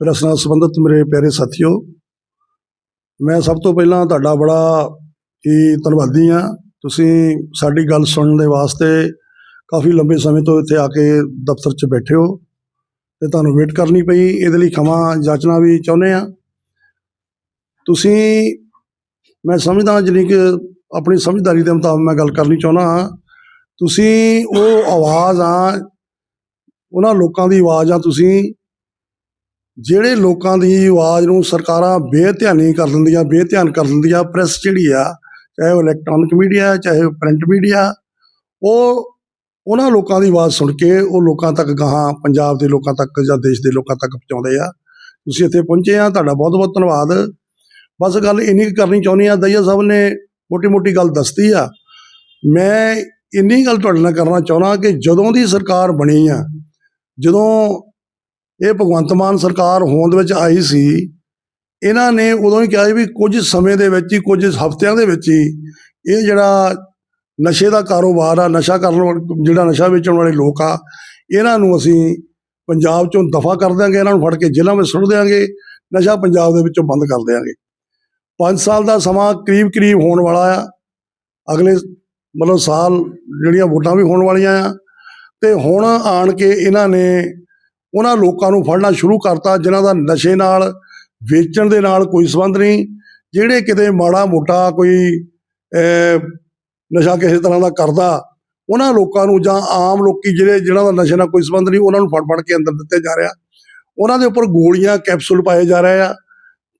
Press ਨਾਲ ਸੰਬੰਧਿਤ ਮੇਰੇ ਪਿਆਰੇ ਸਾਥੀਓ, ਮੈਂ ਸਭ ਤੋਂ ਪਹਿਲਾਂ ਤੁਹਾਡਾ ਬੜਾ ਹੀ ਧੰਨਵਾਦੀ ਹਾਂ। ਤੁਸੀਂ ਸਾਡੀ ਗੱਲ ਸੁਣਨ ਦੇ ਵਾਸਤੇ ਕਾਫੀ ਲੰਬੇ ਸਮੇਂ ਤੋਂ ਇੱਥੇ ਆ ਕੇ ਦਫ਼ਤਰ 'ਚ ਬੈਠੇ ਹੋ ਤੇ ਤੁਹਾਨੂੰ ਵੇਟ ਕਰਨੀ ਪਈ। ਇਹਦੇ ਲਈ ਖਮਾ ਜਾਚਣਾ ਵੀ ਚਾਹੁੰਦੇ ਆ ਤੁਸੀਂ, ਮੈਂ ਸਮਝਦਾ ਜਿਹਨੀ ਕਿ ਆਪਣੀ ਸਮਝਦਾਰੀ ਦੇ ਮੁਤਾਬਕ ਮੈਂ ਗੱਲ ਕਰਨੀ ਚਾਹੁੰਦਾ ਹਾਂ। ਤੁਸੀਂ ਉਹ ਆਵਾਜ਼ ਆ, ਉਹਨਾਂ ਲੋਕਾਂ ਦੀ ਆਵਾਜ਼ ਆ ਤੁਸੀਂ ਜਿਹੜੇ ਲੋਕਾਂ ਦੀ ਆਵਾਜ਼ ਨੂੰ ਸਰਕਾਰਾਂ ਬੇਧਿਆਨੀ ਕਰ ਦਿੰਦੀਆਂ, ਬੇਧਿਆਨ ਕਰ ਦਿੰਦੀਆਂ ਪ੍ਰੈਸ ਜਿਹੜੀ ਆ, ਚਾਹੇ ਉਹ ਇਲੈਕਟ੍ਰੋਨਿਕ ਮੀਡੀਆ ਚਾਹੇ ਪ੍ਰਿੰਟ ਮੀਡੀਆ ਉਹ ਉਹਨਾਂ ਲੋਕਾਂ ਦੀ ਆਵਾਜ਼ ਸੁਣ ਕੇ ਉਹ ਲੋਕਾਂ ਤੱਕ ਗਾਹਾਂ ਪੰਜਾਬ ਦੇ ਲੋਕਾਂ ਤੱਕ ਜਾਂ ਦੇਸ਼ ਦੇ ਲੋਕਾਂ ਤੱਕ ਪਹੁੰਚਾਉਂਦੇ ਆ। ਤੁਸੀਂ ਇੱਥੇ ਪਹੁੰਚੇ ਆ, ਤੁਹਾਡਾ ਬਹੁਤ ਬਹੁਤ ਧੰਨਵਾਦ। ਬਸ ਗੱਲ ਇੰਨੀ ਕੁ ਕਰਨੀ ਚਾਹੁੰਦੀ ਆ, ਦਈਆ ਸਾਹਿਬ ਨੇ ਮੋਟੀ ਮੋਟੀ ਗੱਲ ਦੱਸਤੀ ਆ। ਮੈਂ ਇੰਨੀ ਗੱਲ ਤੁਹਾਡੇ ਨਾਲ ਕਰਨਾ ਚਾਹੁੰਦਾ ਕਿ ਜਦੋਂ ਦੀ ਸਰਕਾਰ ਬਣੀ ਆ, ਜਦੋਂ ਇਹ ਭਗਵੰਤ ਮਾਨ ਸਰਕਾਰ ਹੋਂਦ ਵਿੱਚ ਆਈ ਸੀ। ਇਹਨਾਂ ਨੇ ਉਦੋਂ ਹੀ ਕਿਹਾ ਸੀ ਵੀ ਕੁਝ ਸਮੇਂ ਦੇ ਵਿੱਚ ਹੀ, ਕੁਝ ਹਫ਼ਤਿਆਂ ਦੇ ਵਿੱਚ ਹੀ ਇਹ ਜਿਹੜਾ ਨਸ਼ੇ ਦਾ ਕਾਰੋਬਾਰ ਆ, ਨਸ਼ਾ ਕਰਨ ਜਿਹੜਾ ਨਸ਼ਾ ਵੇਚਣ ਵਾਲੇ ਲੋਕ ਆ, ਇਹਨਾਂ ਨੂੰ ਅਸੀਂ ਪੰਜਾਬ ਚੋਂ ਦਫਾ ਕਰ ਦਿਆਂਗੇ, ਇਹਨਾਂ ਨੂੰ ਫੜ ਕੇ ਜੇਲ੍ਹਾਂ ਵਿੱਚ ਸੁੱਟ ਦਿਆਂਗੇ, ਨਸ਼ਾ ਪੰਜਾਬ ਦੇ ਵਿੱਚੋਂ ਬੰਦ ਕਰ ਦਿਆਂਗੇ। 5 ਸਾਲ ਦਾ ਸਮਾਂ ਕਰੀਬ ਕਰੀਬ ਹੋਣ ਵਾਲਾ ਆ। ਅਗਲੇ ਮਤਲਬ ਸਾਲ ਜਿਹੜੀਆਂ ਵੋਟਾਂ ਵੀ ਹੋਣ ਵਾਲੀਆਂ ਆ। ਤੇ ਹੁਣ ਆਣ ਕੇ ਇਹਨਾਂ ਨੇ ਉਹਨਾਂ ਲੋਕਾਂ ਨੂੰ ਫੜਨਾ ਸ਼ੁਰੂ ਕਰਤਾ, ਜਿਨ੍ਹਾਂ ਦਾ ਨਸ਼ੇ ਨਾਲ, ਵੇਚਣ ਦੇ ਨਾਲ ਕੋਈ ਸੰਬੰਧ ਨਹੀਂ। ਜਿਹੜੇ ਕਿਤੇ ਮਾੜਾ ਮੋਟਾ ਕੋਈ ਨਸ਼ਾ ਕਿਸੇ ਤਰ੍ਹਾਂ ਦਾ ਕਰਦਾ, ਉਹਨਾਂ ਲੋਕਾਂ ਨੂੰ ਜਾਂ ਆਮ ਲੋਕੀ ਜਿਹੜੇ ਜਿਹਨਾਂ ਦਾ ਨਸ਼ੇ ਨਾਲ ਕੋਈ ਸੰਬੰਧ ਨਹੀਂ, ਉਹਨਾਂ ਨੂੰ ਫੜ ਫੜ ਕੇ ਅੰਦਰ ਦਿੱਤੇ ਜਾ ਰਿਹਾ। ਉਹਨਾਂ ਦੇ ਉੱਪਰ ਗੋਲੀਆਂ, ਕੈਪਸੂਲ ਪਾਏ ਜਾ ਰਹੇ ਆ।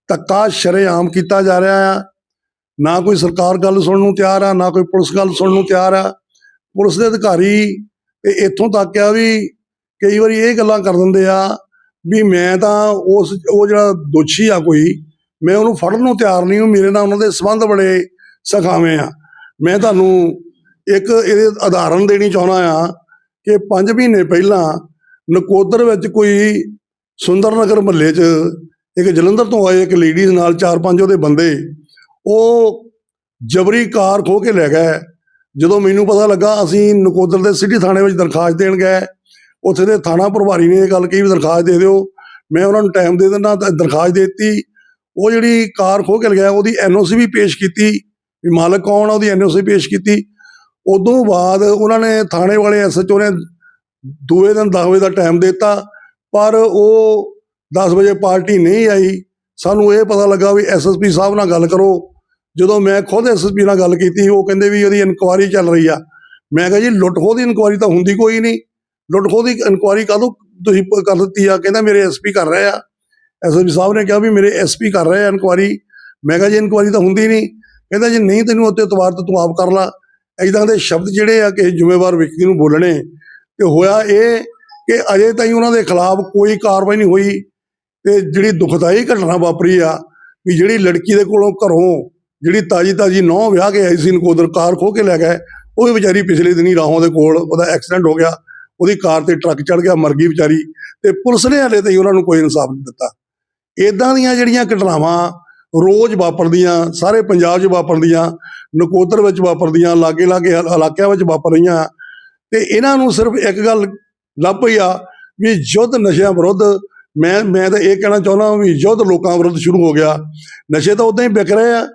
ਧੱਕਾ, ਸ਼ਰੇਆਮ ਕੀਤਾ ਜਾ ਰਿਹਾ ਆ। ਨਾ ਕੋਈ ਸਰਕਾਰ ਗੱਲ ਸੁਣਨ ਨੂੰ ਤਿਆਰ ਆ, ਨਾ ਕੋਈ ਪੁਲਿਸ ਗੱਲ ਸੁਣਨ ਨੂੰ ਤਿਆਰ ਆ। ਪੁਲਿਸ ਦੇ ਅਧਿਕਾਰੀ ਇੱਥੋਂ ਤੱਕ ਆ ਵੀ ਕਈ ਵਾਰੀ ਇਹ ਗੱਲਾਂ ਕਰ ਦਿੰਦੇ ਆ ਵੀ ਮੈਂ ਤਾਂ ਉਸ, ਉਹ ਜਿਹੜਾ ਦੋਸ਼ੀ ਆ ਕੋਈ, ਮੈਂ ਉਹਨੂੰ ਫੜਨ ਨੂੰ ਤਿਆਰ ਨਹੀਂ ਹਾਂ, ਮੇਰੇ ਨਾਲ ਉਹਨਾਂ ਦੇ ਸੰਬੰਧ ਬੜੇ ਸਖਾਵੇਂ ਆ। ਮੈਂ ਤੁਹਾਨੂੰ ਇੱਕ ਇਹਦੇ ਉਦਾਹਰਣ ਦੇਣੀ ਚਾਹੁੰਦਾ ਆ ਕਿ 5 ਮਹੀਨੇ ਪਹਿਲਾਂ ਨਕੋਦਰ ਵਿੱਚ ਕੋਈ ਸੁੰਦਰ ਨਗਰ ਮਹੱਲੇ 'ਚ ਇੱਕ ਜਲੰਧਰ ਤੋਂ ਆਏ ਇੱਕ ਲੇਡੀਜ਼ ਨਾਲ ਚਾਰ ਪੰਜ ਉਹਦੇ ਬੰਦੇ, ਉਹ ਜਬਰੀ ਕਾਰ ਖੋ ਕੇ ਲੈ ਗਏ। ਜਦੋਂ ਮੈਨੂੰ ਪਤਾ ਲੱਗਾ, ਅਸੀਂ ਨਕੋਦਰ ਦੇ ਸਿਟੀ ਥਾਣੇ ਵਿੱਚ ਦਰਖਾਸਤ ਦੇਣ ਗਏ ਉੱਥੇ ਦੇ ਥਾਣਾ ਪ੍ਰਭਾਰੀ ਨੇ ਇਹ ਗੱਲ ਕਹੀ ਵੀ ਦਰਖਾਸਤ ਦੇ ਦਿਓ। ਮੈਂ ਉਹਨਾਂ ਨੂੰ ਟਾਈਮ ਦੇ ਦਿੰਦਾ ਦਰਖਾਸਤ ਦੇ ਦਿੱਤੀ। ਉਹ ਜਿਹੜੀ ਕਾਰ ਖੋ ਕੇ ਲਗਾਇਆ ਉਹਦੀ ਐਨਓਸੀ ਵੀ ਪੇਸ਼ ਕੀਤੀ। ਵੀ ਮਾਲਕ ਕੌਣ ਆ, ਉਹਦੀ ਐਨਓਸੀ ਪੇਸ਼ ਕੀਤੀ। ਉਦੋਂ ਬਾਅਦ ਉਹਨਾਂ ਨੇ ਥਾਣੇ ਵਾਲੇ ਐਸਐਚਓ ਨੇ ਦੂਏ ਦਿਨ 10 ਵਜੇ ਦਾ ਟਾਈਮ ਦਿੱਤਾ, ਪਰ ਉਹ 10 ਵਜੇ ਪਾਰਟੀ ਨਹੀਂ ਆਈ। ਸਾਨੂੰ ਇਹ ਪਤਾ ਲੱਗਾ ਵੀ ਐਸਐਸਪੀ ਸਾਹਿਬ ਨਾਲ ਗੱਲ ਕਰੋ। ਜਦੋਂ ਮੈਂ ਖੁਦ ਐਸਐਸਪੀ ਨਾਲ ਗੱਲ ਕੀਤੀ, ਉਹ ਕਹਿੰਦੇ ਵੀ ਉਹਦੀ ਇਨਕੁਆਇਰੀ ਚੱਲ ਰਹੀ ਆ। ਮੈਂ ਕਿਹਾ ਜੀ, ਲੁੱਟ ਖੋਹ ਦੀ ਇਨਕੁਆਇਰੀ ਤਾਂ ਹੁੰਦੀ ਕੋਈ ਨਹੀਂ। ਲੁੱਟ ਖੋਹ ਦੀ ਇਨਕੁਆਇਰੀ ਕਦੋਂ ਤੁਸੀਂ ਕਰ ਦਿੱਤੀ ਆ? ਕਹਿੰਦਾ ਮੇਰੇ ਐਸਪੀ ਕਰ ਰਹੇ ਆ। ਐਸਐਸਪੀ ਸਾਹਿਬ ਨੇ ਕਿਹਾ ਵੀ ਮੇਰੇ ਐਸਪੀ ਕਰ ਰਹੇ ਆ ਇਨਕੁਆਇਰੀ ਮੈਂ ਕਿਹਾ ਜੀ ਇਨਕੁਆਇਰੀ ਤਾਂ ਹੁੰਦੀ ਨਹੀਂ। ਕਹਿੰਦਾ ਜੀ, ਨਹੀਂ ਤੈਨੂੰ ਉੱਤੇ ਇਤਵਾਰ ਤਾਂ ਤੂੰ ਆਪ ਕਰ ਲਾ। ਐਦਾਂ ਦੇ ਸ਼ਬਦ ਜਿਹੜੇ ਆ ਕਿ ਜ਼ਿੰਮੇਵਾਰ ਵਿਅਕਤੀ ਨੂੰ ਬੋਲਣੇ। ਤੇ ਹੋਇਆ ਇਹ ਕਿ ਅਜੇ ਤਾਈਂ ਉਹਨਾਂ ਦੇ ਖਿਲਾਫ ਕੋਈ ਕਾਰਵਾਈ ਨਹੀਂ ਹੋਈ। ਤੇ ਜਿਹੜੀ ਦੁਖਦਾਈ ਘਟਨਾ ਵਾਪਰੀ ਆ, ਵੀ ਜਿਹੜੀ ਲੜਕੀ ਦੇ ਕੋਲੋਂ ਘਰੋਂ ਜਿਹੜੀ ਤਾਜੀ ਤਾਜੀ ਨੌ ਵਿਆਹ ਕੇ ਆਈ ਸੀ, ਨਕੋਦਰ ਕਾਰ ਖੋ ਕੇ ਲੈ ਗਏ, ਉਹ ਵੀ ਵਿਚਾਰੀ ਪਿਛਲੇ ਦਿਨੀ ਰਾਹੋਂ ਦੇ ਕੋਲ ਉਹਦਾ ਐਕਸੀਡੈਂਟ ਹੋ ਗਿਆ। ਉਹਦੀ ਕਾਰ ਤੇ ਟਰੱਕ ਚੜ ਗਿਆ, ਮਰ ਗਈ ਵਿਚਾਰੀ ਤੇ ਪੁਲਿਸ ਨੇ ਹਲੇ ਤਾਈਂ ਉਹਨਾਂ ਨੂੰ ਕੋਈ ਇਨਸਾਫ ਨਹੀਂ ਦਿੱਤਾ। ਇਦਾਂ ਦੀਆਂ ਜਿਹੜੀਆਂ ਘਟਨਾਵਾਂ ਰੋਜ਼ ਵਾਪਰਦੀਆਂ, ਸਾਰੇ ਪੰਜਾਬ 'ਚ ਵਾਪਰਦੀਆਂ, ਨਕੋਦਰ ਵਿੱਚ ਵਾਪਰਦੀਆਂ ਲਾਗੇ ਲਾਗੇ ਇਲਾਕਿਆਂ ਵਿੱਚ ਵਾਪਰ ਰਹੀਆਂ, ਤੇ ਇਹਨਾਂ ਨੂੰ ਸਿਰਫ ਇੱਕ ਗੱਲ ਲੱਭ ਪਈ ਆ ਵੀ ਯੁੱਧ ਨਸ਼ਿਆਂ ਵਿਰੁੱਧ, ਮੈਂ ਮੈਂ ਤਾਂ ਇਹ ਕਹਿਣਾ ਚਾਹੁੰਦਾ ਵੀ ਯੁੱਧ ਲੋਕਾਂ ਵਿਰੁੱਧ ਸ਼ੁਰੂ ਹੋ ਗਿਆ। ਨਸ਼ੇ ਤਾਂ ਉਦਾਂ ਹੀ ਵਿਕ ਰਹੇ ਆ,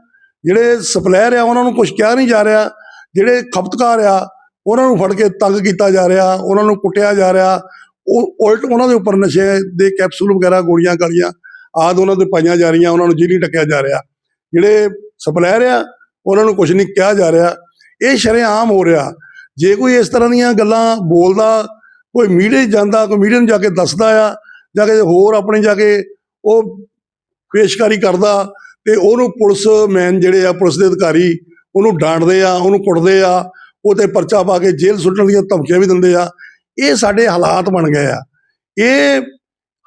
ਜਿਹੜੇ ਸਪਲਾਇਰ ਆ, ਉਹਨਾਂ ਨੂੰ ਕੁਝ ਕਿਹਾ ਨਹੀਂ ਜਾ ਰਿਹਾ, ਜਿਹੜੇ ਖਪਤਕਾਰ ਆ ਉਹਨਾਂ ਨੂੰ ਫੜ ਕੇ ਤੰਗ ਕੀਤਾ ਜਾ ਰਿਹਾ, ਉਹਨਾਂ ਨੂੰ ਕੁੱਟਿਆ ਜਾ ਰਿਹਾ। ਉਹ ਉਲਟ ਉਹਨਾਂ ਦੇ ਉੱਪਰ ਨਸ਼ੇ ਦੇ ਕੈਪਸੂਲ ਵਗੈਰਾ ਗੋਲੀਆਂ ਗਾਲੀਆਂ ਆਦ ਉਹਨਾਂ ਤੇ ਪਾਈਆਂ ਜਾ ਰਹੀਆਂ, ਉਹਨਾਂ ਨੂੰ ਜੇਲੀ ਟੱਕਿਆ ਜਾ ਰਿਹਾ। ਜਿਹੜੇ ਸਪਲਾਇਰ ਆ, ਉਹਨਾਂ ਨੂੰ ਕੁਝ ਨਹੀਂ ਕਿਹਾ ਜਾ ਰਿਹਾ। ਇਹ ਸ਼ਰੇਆਮ ਹੋ ਰਿਹਾ। ਜੇ ਕੋਈ ਇਸ ਤਰ੍ਹਾਂ ਦੀਆਂ ਗੱਲਾਂ ਬੋਲਦਾ, ਕੋਈ ਮੀਡੀਆ ਜਾਂਦਾ, ਕੋਈ ਮੀਡੀਆ ਨੂੰ ਜਾ ਕੇ ਦੱਸਦਾ ਆ, ਜਾ ਕੇ ਹੋਰ ਆਪਣੇ ਜਾ ਕੇ ਉਹ ਪੇਸ਼ਕਾਰੀ ਕਰਦਾ ਤੇ ਉਹਨੂੰ ਪੁਲਿਸ ਮੈਨ ਜਿਹੜੇ ਆ, ਪੁਲਿਸ ਦੇ ਅਧਿਕਾਰੀ ਉਹਨੂੰ ਡਾਂਟਦੇ ਆ, ਉਹਨੂੰ ਕੁੱਟਦੇ ਆ ਉਹ ਤੇ ਪਰਚਾ ਪਾ ਕੇ ਜੇਲ੍ਹ ਸੁੱਟਣ ਦੀਆਂ ਧਮਕੀਆਂ ਵੀ ਦਿੰਦੇ ਆ। ਇਹ ਸਾਡੇ ਹਾਲਾਤ ਬਣ ਗਏ ਆ। ਇਹ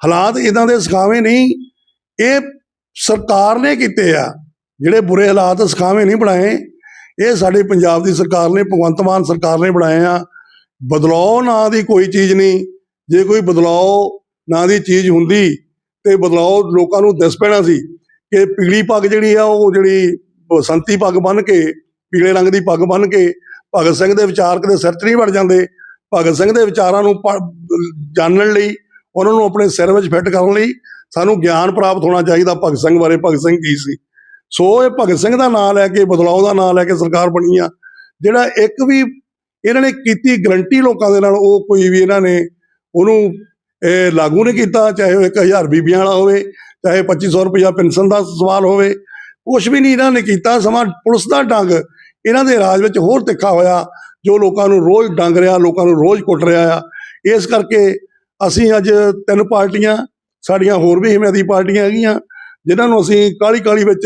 ਹਾਲਾਤ ਇਦਾਂ ਦੇ ਸਿਖਾਵੇਂ ਨਹੀਂ। ਇਹ ਸਰਕਾਰ ਨੇ ਕੀਤੇ ਆ। ਜਿਹੜੇ ਬੁਰੇ ਹਾਲਾਤ ਸਿਖਾਵੇਂ ਨਹੀਂ ਬਣਾਏ। ਇਹ ਸਾਡੇ ਪੰਜਾਬ ਦੀ ਸਰਕਾਰ ਨੇ, ਭਗਵੰਤ ਮਾਨ ਸਰਕਾਰ ਨੇ ਬਣਾਏ ਆ। ਬਦਲਾਅ ਨਾਂ ਦੀ ਕੋਈ ਚੀਜ਼ ਨਹੀਂ। ਜੇ ਕੋਈ ਬਦਲਾਅ ਨਾਂ ਦੀ ਚੀਜ਼ ਹੁੰਦੀ ਤੇ ਬਦਲਾਅ ਲੋਕਾਂ ਨੂੰ ਦਿਸ ਪੈਣਾ ਸੀ ਕਿ ਪੀਲੀ ਪੱਗ ਜਿਹੜੀ ਆ, ਉਹ ਜਿਹੜੀ ਸੰਤੀ ਪੱਗ ਬੰਨ ਕੇ, ਪੀਲੇ ਰੰਗ ਦੀ ਪੱਗ ਬੰਨ ਕੇ ਭਗਤ ਸਿੰਘ ਦੇ ਵਿਚਾਰ ਕਦੇ ਸਿਰ 'ਚ ਨਹੀਂ ਵੜ ਜਾਂਦੇ। ਭਗਤ ਸਿੰਘ ਦੇ ਵਿਚਾਰਾਂ ਨੂੰ ਜਾਣਨ ਲਈ, ਉਹਨਾਂ ਨੂੰ ਆਪਣੇ ਸਿਰ ਵਿੱਚ ਫਿੱਟ ਕਰਨ ਲਈ ਸਾਨੂੰ ਗਿਆਨ ਪ੍ਰਾਪਤ ਹੋਣਾ ਚਾਹੀਦਾ ਭਗਤ ਸਿੰਘ ਬਾਰੇ, ਭਗਤ ਸਿੰਘ ਕੀ ਸੀ। ਸੋ ਇਹ ਭਗਤ ਸਿੰਘ ਦਾ ਨਾਮ ਲੈ ਕੇ ਬਦਲਾਅ ਦਾ ਨਾਮ ਲੈ ਕੇ ਸਰਕਾਰ ਬਣੀ ਆ, ਜਿਹੜਾ ਇੱਕ ਵੀ ਇਹਨਾਂ ਨੇ ਕੀਤੀ ਗਰੰਟੀ ਲੋਕਾਂ ਦੇ ਨਾਲ, ਉਹ ਕੋਈ ਵੀ ਇਹਨਾਂ ਨੇ ਉਹਨੂੰ ਇਹ ਲਾਗੂ ਨਹੀਂ ਕੀਤਾ, ਚਾਹੇ ਉਹ 1000 ਬੀਬੀਆਂ ਵਾਲਾ ਹੋਵੇ, ਚਾਹੇ 2500 ਰੁਪਇਆ ਪੈਨਸ਼ਨ ਦਾ ਸਵਾਲ ਹੋਵੇ ਕੁਝ ਵੀ ਨਹੀਂ ਇਹਨਾਂ ਨੇ ਕੀਤਾ, ਸਮਾਂ ਪੁਲਿਸ ਦਾ ਡੰਗ ਇਹਨਾਂ ਦੇ ਰਾਜ ਵਿੱਚ ਹੋਰ ਤਿੱਖਾ ਹੋਇਆ, ਜੋ ਲੋਕਾਂ ਨੂੰ ਰੋਜ਼ ਡੰਗ ਰਿਹਾ, ਲੋਕਾਂ ਨੂੰ ਰੋਜ਼ ਕੁੱਟ ਰਿਹਾ ਆ। ਇਸ ਕਰਕੇ ਅਸੀਂ ਅੱਜ ਤਿੰਨ ਪਾਰਟੀਆਂ, ਸਾਡੀਆਂ ਹੋਰ ਵੀ ਹਿਮਾਇਤੀ ਪਾਰਟੀਆਂ ਹੈਗੀਆਂ, ਜਿਨ੍ਹਾਂ ਨੂੰ ਅਸੀਂ ਕਾਲੀ ਕਾਲੀ ਵਿੱਚ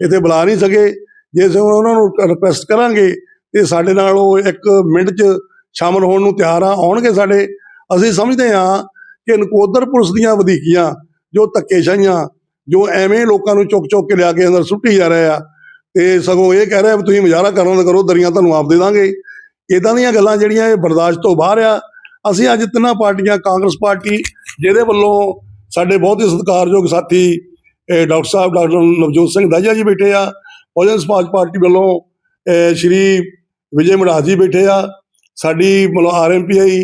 ਇੱਥੇ ਬੁਲਾ ਨਹੀਂ ਸਕੇ। ਜੇ ਅਸੀਂ ਉਹਨਾਂ ਨੂੰ ਰਿਕੁਐਸਟ ਕਰਾਂਗੇ, ਤੇ ਸਾਡੇ ਨਾਲ ਉਹ ਇੱਕ ਮਿੰਟ 'ਚ ਸ਼ਾਮਲ ਹੋਣ ਨੂੰ ਤਿਆਰ ਆ, ਆਉਣਗੇ ਸਾਡੇ। ਅਸੀਂ ਸਮਝਦੇ ਹਾਂ ਕਿ ਨਕੋਦਰ ਪੁਲਿਸ ਦੀਆਂ ਵਧੀਕੀਆਂ, ਜੋ ਧੱਕੇਸ਼ਾਹੀਆਂ, ਜੋ ਐਵੇਂ ਲੋਕਾਂ ਨੂੰ ਚੁੱਕ ਚੁੱਕ ਕੇ ਲਿਆ ਕੇ ਅੰਦਰ ਸੁੱਟੀ ਜਾ ਰਹੇ ਆ ਤੇ ਸਗੋਂ ਇਹ ਕਹਿ ਰਿਹਾ ਵੀ ਤੁਸੀਂ ਮੁਜ਼ਾਹਰਾ ਕਰਨ ਕਰੋ, ਦਰੀਆਂ ਤੁਹਾਨੂੰ ਆਪ ਦੇ ਦਾਂਗੇ। ਇਦਾਂ ਦੀਆਂ ਗੱਲਾਂ ਜਿਹੜੀਆਂ ਇਹ ਬਰਦਾਸ਼ਤ ਤੋਂ ਬਾਹਰ ਆ, ਅਸੀਂ ਅੱਜ ਤਿੰਨਾਂ ਪਾਰਟੀਆਂ, ਕਾਂਗਰਸ ਪਾਰਟੀ, ਜਿਹਦੇ ਵੱਲੋਂ ਸਾਡੇ ਬਹੁਤ ਹੀ ਸਤਿਕਾਰਯੋਗ ਸਾਥੀ ਡਾਕਟਰ ਸਾਹਿਬ, ਡਾਕਟਰ ਨਵਜੋਤ ਸਿੰਘ ਦਾਜਾ ਜੀ ਬੈਠੇ ਆ, ਬਹੁਜਨ ਸਮਾਜ ਪਾਰਟੀ ਵੱਲੋਂ ਸ਼੍ਰੀ ਵਿਜੇ ਮੜਾਜ ਜੀ ਬੈਠੇ ਆ, ਸਾਡੀ ਮਤਲਬ ਆਰਐਮਪੀਆਈ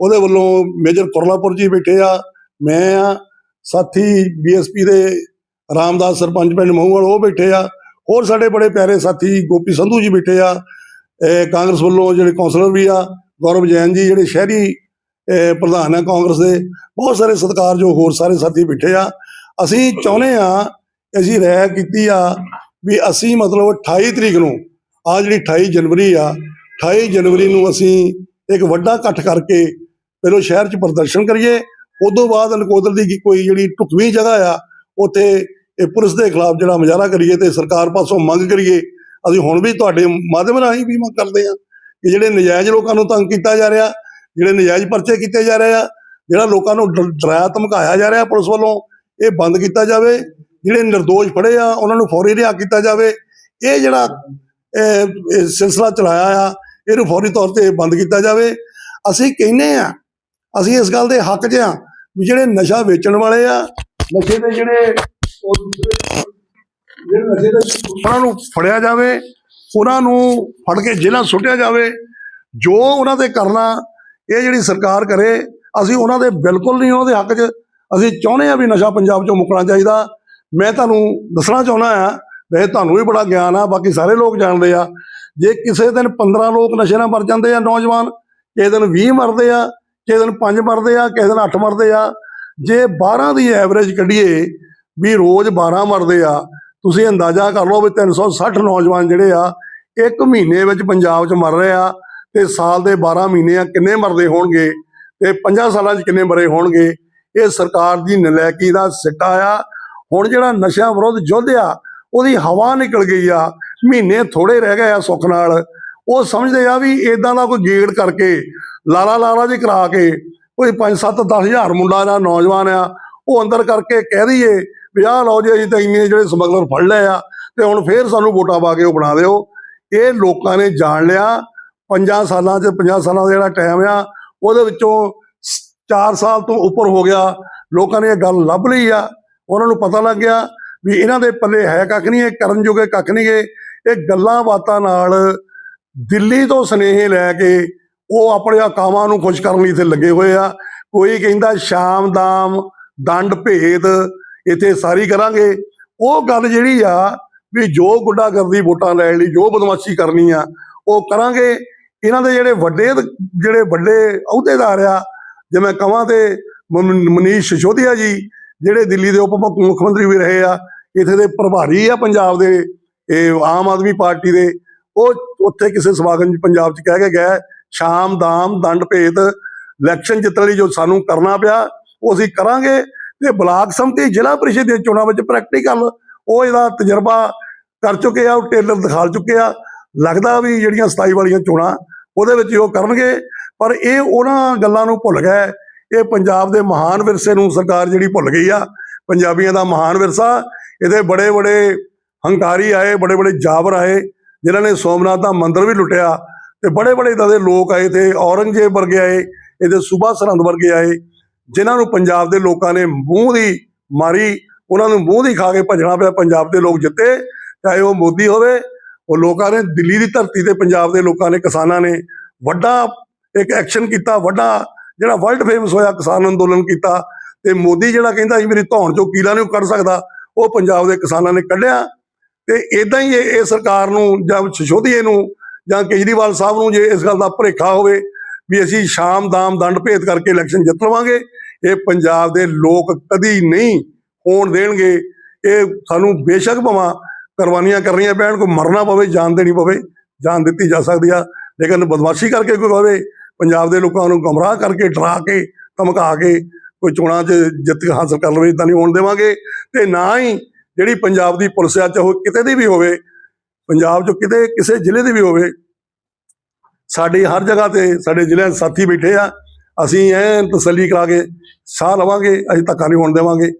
ਉਹਦੇ ਵੱਲੋਂ ਮੇਜਰ ਕੁਰਲਾਪੁਰ ਜੀ ਬੈਠੇ ਆ, ਮੈਂ ਆ, ਸਾਥੀ ਬੀਐਸਪੀ ਦੇ ਰਾਮਦਾਸ ਸਰਪੰਚ ਪਿੰਡ ਮਹੂਵਾਲ ਉਹ ਬੈਠੇ ਆ ਹੋਰ ਸਾਡੇ ਬੜੇ ਪਿਆਰੇ ਸਾਥੀ ਗੋਪੀ ਸੰਧੂ ਜੀ ਬੈਠੇ ਆ ਕਾਂਗਰਸ ਵੱਲੋਂ ਜਿਹੜੇ ਕੌਂਸਲਰ ਵੀ ਆ, ਗੌਰਵ ਜੈਨ ਜੀ, ਜਿਹੜੇ ਸ਼ਹਿਰੀ ਪ੍ਰਧਾਨ ਆ ਕਾਂਗਰਸ ਦੇ, ਬਹੁਤ ਸਾਰੇ ਸਤਿਕਾਰਯੋਗ ਹੋਰ ਸਾਰੇ ਸਾਥੀ ਬੈਠੇ ਆ। ਅਸੀਂ ਚਾਹੁੰਦੇ ਆ, ਅਸੀਂ ਰਹਿ ਕੀਤੀ ਆ ਵੀ ਅਸੀਂ ਮਤਲਬ 28 ਤਰੀਕ ਨੂੰ ਆ ਜਿਹੜੀ 28 ਜਨਵਰੀ ਆ 28 ਜਨਵਰੀ ਨੂੰ ਅਸੀਂ ਇੱਕ ਵੱਡਾ ਇਕੱਠ ਕਰਕੇ ਪਹਿਲਾਂ ਸ਼ਹਿਰ 'ਚ ਪ੍ਰਦਰਸ਼ਨ ਕਰੀਏ, ਉਦੋਂ ਬਾਅਦ ਨਕੋਦਰ ਦੀ ਕੋਈ ਜਿਹੜੀ ਢੁਕਵੀਂ ਜਗ੍ਹਾ ਆ, ਉੱਥੇ ਇਹ ਪੁਲਿਸ ਦੇ ਖਿਲਾਫ ਜਿਹੜਾ ਮੁਜ਼ਾਹਰਾ ਕਰੀਏ ਤੇ ਸਰਕਾਰ ਪਾਸੋਂ ਮੰਗ ਕਰੀਏ, ਅਸੀਂ ਹੁਣ ਵੀ ਤੁਹਾਡੇ ਮਾਧਿਅਮ ਰਾਹੀਂ ਵੀ ਮੰਗ ਕਰਦੇ ਆ ਕਿ ਜਿਹੜੇ ਨਜਾਇਜ਼ ਲੋਕਾਂ ਨੂੰ ਤੰਗ ਕੀਤਾ ਜਾ ਰਿਹਾ, ਜਿਹੜੇ ਨਜਾਇਜ਼ ਪਰਚੇ ਕੀਤੇ ਜਾ ਰਹੇ ਆ, ਜਿਹੜਾ ਲੋਕਾਂ ਨੂੰ ਡਰਾਇਆ, ਧਮਕਾਇਆ ਜਾ ਰਿਹਾ ਪੁਲਿਸ ਵੱਲੋਂ, ਇਹ ਬੰਦ ਕੀਤਾ ਜਾਵੇ। ਜਿਹੜੇ ਨਿਰਦੋਸ਼ ਫੜੇ ਆ, ਉਹਨਾਂ ਨੂੰ ਫੌਰੀ ਰਿਹਾ ਕੀਤਾ ਜਾਵੇ। ਇਹ ਜਿਹੜਾ ਸਿਲਸਿਲਾ ਚਲਾਇਆ ਆ, ਇਹਨੂੰ ਫੌਰੀ ਤੌਰ ਤੇ ਬੰਦ ਕੀਤਾ ਜਾਵੇ। ਅਸੀਂ ਕਹਿੰਨੇ ਆ ਅਸੀਂ ਇਸ ਗੱਲ ਦੇ ਹੱਕ 'ਚ ਆ ਵੀ ਜਿਹੜੇ ਨਸ਼ਾ ਵੇਚਣ ਵਾਲੇ ਆ, ਨਸ਼ੇ ਦੇ ਜਿਹੜੇ ਉਹ ਦੂਸਰੇ ਜਿਹੜੇ ਨਸ਼ੇ ਦੇ ਉਹਨਾਂ ਨੂੰ ਫੜਿਆ ਜਾਵੇ, ਉਹਨਾਂ ਨੂੰ ਫੜ ਕੇ ਜੇਲ੍ਹਾਂ ਸੁੱਟਿਆ ਜਾਵੇ। ਜੋ ਉਹਨਾਂ ਤੇ ਕਰਨਾ ਇਹ ਜਿਹੜੀ ਸਰਕਾਰ ਕਰੇ, ਅਸੀਂ ਉਹਨਾਂ ਦੇ ਬਿਲਕੁਲ ਨਹੀਂ ਉਹਨਾਂ ਦੇ ਹੱਕ 'ਚ। ਅਸੀਂ ਚਾਹੁੰਦੇ ਆ ਵੀ ਨਸ਼ਾ ਪੰਜਾਬ 'ਚੋਂ ਮੁੱਕਣਾ ਚਾਹੀਦਾ। ਮੈਂ ਤੁਹਾਨੂੰ ਦੱਸਣਾ ਚਾਹੁੰਦਾ ਆ ਵੈਸੇ ਤੁਹਾਨੂੰ ਵੀ ਬੜਾ ਗਿਆਨ ਆ, ਬਾਕੀ ਸਾਰੇ ਲੋਕ ਜਾਣਦੇ ਆ। ਜੇ ਕਿਸੇ ਦਿਨ 15 ਲੋਕ ਨਸ਼ੇ ਨਾਲ ਮਰ ਜਾਂਦੇ ਆ ਨੌਜਵਾਨ, ਕਿਸੇ ਦਿਨ 20 ਮਰਦੇ ਆ, ਕਿਸੇ ਦਿਨ 5 ਮਰਦੇ ਆ, ਕਿਸੇ ਦਿਨ 8 ਮਰਦੇ ਆ, ਜੇ 12 ਦੀ ਐਵਰੇਜ ਕੱਢੀਏ ਵੀ ਰੋਜ਼ 12 ਮਰਦੇ ਆ, ਤੁਸੀਂ ਅੰਦਾਜ਼ਾ ਕਰ ਲਓ ਵੀ 360 ਨੌਜਵਾਨ ਜਿਹੜੇ ਆ, ਇੱਕ ਮਹੀਨੇ ਵਿੱਚ ਪੰਜਾਬ 'ਚ ਮਰ ਰਹੇ ਆ ਤੇ ਸਾਲ ਦੇ 12 ਮਹੀਨੇ ਆ ਕਿੰਨੇ ਮਰਦੇ ਹੋਣਗੇ ਤੇ 50 ਸਾਲਾਂ 'ਚ ਕਿੰਨੇ ਮਰੇ ਹੋਣਗੇ? ਇਹ ਸਰਕਾਰ ਦੀ ਨਲਾਇਕੀ ਦਾ ਸਿੱਟਾ ਆ। ਹੁਣ ਜਿਹੜਾ ਨਸ਼ਾ ਵਿਰੋਧ ਯੁੱਧ ਆ, ਉਹਦੀ ਹਵਾ ਨਿਕਲ ਗਈ ਆ, ਮਹੀਨੇ ਥੋੜੇ ਰਹਿ ਗਏ ਆ ਸੁੱਖ ਨਾਲ। ਉਹ ਸਮਝਦੇ ਆ ਵੀ ਇਦਾਂ ਦਾ ਕੋਈ ਗੇੜ ਕਰਕੇ ਲਾਲਾ ਲਾਲਾ ਜੀ ਕਰਾ ਕੇ, ਕੋਈ 5 7 10 ਹਜ਼ਾਰ ਮੁੰਡਾ ਦਾ ਨੌਜਵਾਨ ਆ, ਉਹ ਅੰਦਰ ਕਰਕੇ ਕਹਿ ਦਈਏ ਵੀ ਆਹ ਲਓ ਜੀ, ਅਸੀਂ ਤਾਂ ਇੰਨੇ ਜਿਹੜੇ ਸਮਗਲਰ ਫੜ ਲਏ ਆ, ਤੇ ਹੁਣ ਫੇਰ ਸਾਨੂੰ ਵੋਟਾਂ ਪਾ ਕੇ ਉਹ ਬਣਾ ਦਿਓ। ਇਹ ਲੋਕਾਂ ਨੇ ਜਾਣ ਲਿਆ, ਪੰਜਾਂ ਸਾਲਾਂ 'ਚ 50 ਸਾਲਾਂ ਦਾ ਜਿਹੜਾ ਟਾਈਮ ਆ, ਉਹਦੇ ਵਿੱਚੋਂ 4 ਸਾਲ ਤੋਂ ਉੱਪਰ ਹੋ ਗਿਆ। ਲੋਕਾਂ ਨੇ ਇਹ ਗੱਲ ਲੱਭ ਲਈ ਆ। ਉਹਨਾਂ ਨੂੰ ਪਤਾ ਲੱਗ ਗਿਆ ਵੀ ਇਹਨਾਂ ਦੇ ਪੱਲੇ ਹੈ ਕੱਖ ਨਹੀਂ, ਇਹ ਕਰਨ ਜੋਗੇ ਕੱਖ ਨਹੀਂ ਗੇ। ਇਹ ਗੱਲਾਂ ਬਾਤਾਂ ਨਾਲ ਦਿੱਲੀ ਤੋਂ ਸਨੇਹੇ ਲੈ ਕੇ ਉਹ ਆਪਣੇ ਕਾਮਾਂ ਨੂੰ ਖੁਸ਼ ਕਰਨ ਲਈ ਇੱਥੇ ਲੱਗੇ ਹੋਏ ਆ। ਕੋਈ ਕਹਿੰਦਾ ਸ਼ਾਮ ਦਾਮ ਦੰਡ ਭੇਦ ਇੱਥੇ ਸਾਰੀ ਕਰਾਂਗੇ। ਉਹ ਗੱਲ ਜਿਹੜੀ ਆ ਵੀ ਜੋ ਗੁੱਡਾ ਕਰਦੀ ਵੋਟਾਂ ਲੈਣ ਲਈ, ਜੋ ਬਦਮਾਸ਼ੀ ਕਰਨੀ ਆ, ਉਹ ਕਰਾਂਗੇ। ਇਹਨਾਂ ਦੇ ਜਿਹੜੇ ਵੱਡੇ ਜਿਹੜੇ ਵੱਡੇ ਅਹੁਦੇਦਾਰ ਆ, ਜੇ ਮੈਂ ਕਹਾਂ ਤੇ ਮਨੀਸ਼ ਸਿਸੋਦੀਆ ਜੀ, ਜਿਹੜੇ ਦਿੱਲੀ ਦੇ ਉਪ ਮੁੱਖ ਮੁੱਖ ਮੰਤਰੀ ਵੀ ਰਹੇ ਆ, ਇੱਥੇ ਦੇ ਪ੍ਰਭਾਰੀ ਆ ਪੰਜਾਬ ਦੇ, ਇਹ ਆਮ ਆਦਮੀ ਪਾਰਟੀ ਦੇ, ਉਹ ਉੱਥੇ ਕਿਸੇ ਸਮਾਗਮ 'ਚ ਪੰਜਾਬ 'ਚ ਕਹਿ ਕੇ ਗਏ ਸ਼ਾਮ ਦਾਮ ਦੰਡ ਭੇਦ ਇਲੈਕਸ਼ਨ ਜਿੱਤਣ ਲਈ ਜੋ ਸਾਨੂੰ ਕਰਨਾ ਪਿਆ, ਉਹ ਅਸੀਂ ਕਰਾਂਗੇ। ਤੇ ਬਲਾਕ ਸੰਮਤੀ ਜ਼ਿਲ੍ਹਾ ਪਰਿਸ਼ਦ ਦੀਆਂ ਚੋਣਾਂ ਵਿੱਚ ਪ੍ਰੈਕਟੀਕਲ ਉਹ ਇਹਦਾ ਤਜਰਬਾ ਕਰ ਚੁੱਕੇ ਆ, ਉਹ ਟੇਲਰ ਦਿਖਾ ਚੁੱਕੇ ਆ। ਲੱਗਦਾ ਵੀ ਜਿਹੜੀਆਂ 27 ਵਾਲੀਆਂ ਚੋਣਾਂ ਉਹਦੇ ਵਿੱਚ ਉਹ ਕਰਨਗੇ, ਪਰ ਇਹ ਉਹਨਾਂ ਗੱਲਾਂ ਨੂੰ ਭੁੱਲ ਗਏ। ਇਹ ਪੰਜਾਬ ਦੇ ਮਹਾਨ ਵਿਰਸੇ ਨੂੰ ਸਰਕਾਰ ਜਿਹੜੀ ਭੁੱਲ ਗਈ ਆ, ਪੰਜਾਬੀਆਂ ਦਾ ਮਹਾਨ ਵਿਰਸਾ। ਇਹਦੇ ਬੜੇ ਬੜੇ ਹੰਕਾਰੀ ਆਏ ਬੜੇ ਬੜੇ ਜਾਬਰ ਆਏ, ਜਿਨ੍ਹਾਂ ਨੇ ਸੋਮਨਾਥ ਦਾ ਮੰਦਿਰ ਵੀ ਲੁੱਟਿਆ ਤੇ ਬੜੇ ਬੜੇ ਇਦਾਂ ਦੇ ਲੋਕ ਆਏ ਤੇ ਔਰੰਗਜ਼ੇਬ ਵਰਗੇ ਆਏ, ਇਹਦੇ ਸੂਬਾ ਸਰਹੰਦ ਵਰਗੇ ਆਏ। ਜਿਨ੍ਹਾਂ ਨੂੰ ਪੰਜਾਬ ਦੇ ਲੋਕਾਂ ਨੇ ਮੂੰਹ ਦੀ ਮਾਰੀ, ਉਹਨਾਂ ਨੂੰ ਮੂੰਹ ਦੀ ਖਾ ਕੇ ਭੱਜਣਾ ਪਿਆ, ਪੰਜਾਬ ਦੇ ਲੋਕ ਜਿੱਤੇ, ਚਾਹੇ ਉਹ ਮੋਦੀ ਹੋਵੇ, ਉਹ ਲੋਕਾਂ ਨੇ ਦਿੱਲੀ ਦੀ ਧਰਤੀ ਤੇ ਪੰਜਾਬ ਦੇ ਲੋਕਾਂ ਨੇ, ਕਿਸਾਨਾਂ ਨੇ ਵੱਡਾ ਇੱਕ ਐਕਸ਼ਨ ਕੀਤਾ, ਵੱਡਾ ਜਿਹੜਾ ਵਰਲਡ ਫੇਮਸ ਹੋਇਆ, ਕਿਸਾਨ ਅੰਦੋਲਨ ਕੀਤਾ, ਤੇ ਮੋਦੀ ਜਿਹੜਾ ਕਹਿੰਦਾ ਸੀ, ਮੇਰੀ ਧੌਣ ਚੋਂ ਕੀਲਾ ਨਹੀਂ ਕੱਢ ਸਕਦਾ, ਉਹ ਪੰਜਾਬ ਦੇ ਕਿਸਾਨਾਂ ਨੇ ਕੱਢਿਆ। ਤੇ ਇਦਾਂ ਹੀ ਇਹ ਇਹ ਸਰਕਾਰ ਨੂੰ ਜਾਂ ਸਿਸੋਦੀਏ ਨੂੰ ਜਾਂ ਕੇਜਰੀਵਾਲ ਸਾਹਿਬ ਨੂੰ ਜੇ ਇਸ ਗੱਲ ਦਾ ਭੁਲੇਖਾ ਹੋਵੇ ਵੀ ਅਸੀਂ ਸ਼ਾਮ ਦਾਮ ਦੰਡ ਭੇਦ ਕਰਕੇ ਇਲੈਕਸ਼ਨ ਜਿੱਤ ਲਵਾਂਗੇ। ਇਹ ਪੰਜਾਬ ਦੇ ਲੋਕ ਕਦੀ ਨਹੀਂ ਹੋਣ ਦੇਣਗੇ। ਇਹ ਸਾਨੂੰ ਬੇਸ਼ੱਕ ਭਾਵਾਂ ਕੁਰਬਾਨੀਆਂ ਕਰਨੀਆਂ ਪੈਣ, ਕੋਈ ਮਰਨਾ ਪਵੇ, ਜਾਨ ਦੇਣੀ ਪਵੇ, ਜਾਨ ਦਿੱਤੀ ਜਾ ਸਕਦੀ ਆ। ਲੇਕਿਨ ਬਦਮਾਸ਼ੀ ਕਰਕੇ ਕੋਈ ਹੋਵੇ ਪੰਜਾਬ ਦੇ ਲੋਕਾਂ ਨੂੰ ਗਮਰਾਹ ਕਰਕੇ, ਡਰਾ ਕੇ, ਧਮਕਾ ਕੇ ਕੋਈ ਚੋਣਾਂ 'ਚ ਜਿੱਤ ਹਾਸਲ ਕਰ ਲਵੇ ਤਾਂ ਨਹੀਂ ਹੋਣ ਦੇਵਾਂਗੇ। ਤੇ ਨਾ ਹੀ ਜਿਹੜੀ ਪੰਜਾਬ ਦੀ ਪੁਲਿਸ ਆ, ਚਾਹੇ ਉਹ ਕਿਤੇ ਦੀ ਵੀ ਹੋਵੇ, ਪੰਜਾਬ 'ਚ ਕਿਤੇ ਕਿਸੇ ਜ਼ਿਲ੍ਹੇ ਦੀ ਵੀ ਹੋਵੇ ਸਾਡੀ ਹਰ ਜਗ੍ਹਾ ਤੇ ਸਾਡੇ ਜ਼ਿਲ੍ਹਿਆਂ 'ਚ ਸਾਥੀ ਬੈਠੇ ਆ। ਅਸੀਂ ਐਨ ਤਸੱਲੀ ਕਰਾ ਕੇ ਸਾਹ ਲਵਾਂਗੇ, ਅਸੀਂ ਧੱਕਾ ਨਹੀਂ ਹੋਣ ਦੇਵਾਂਗੇ।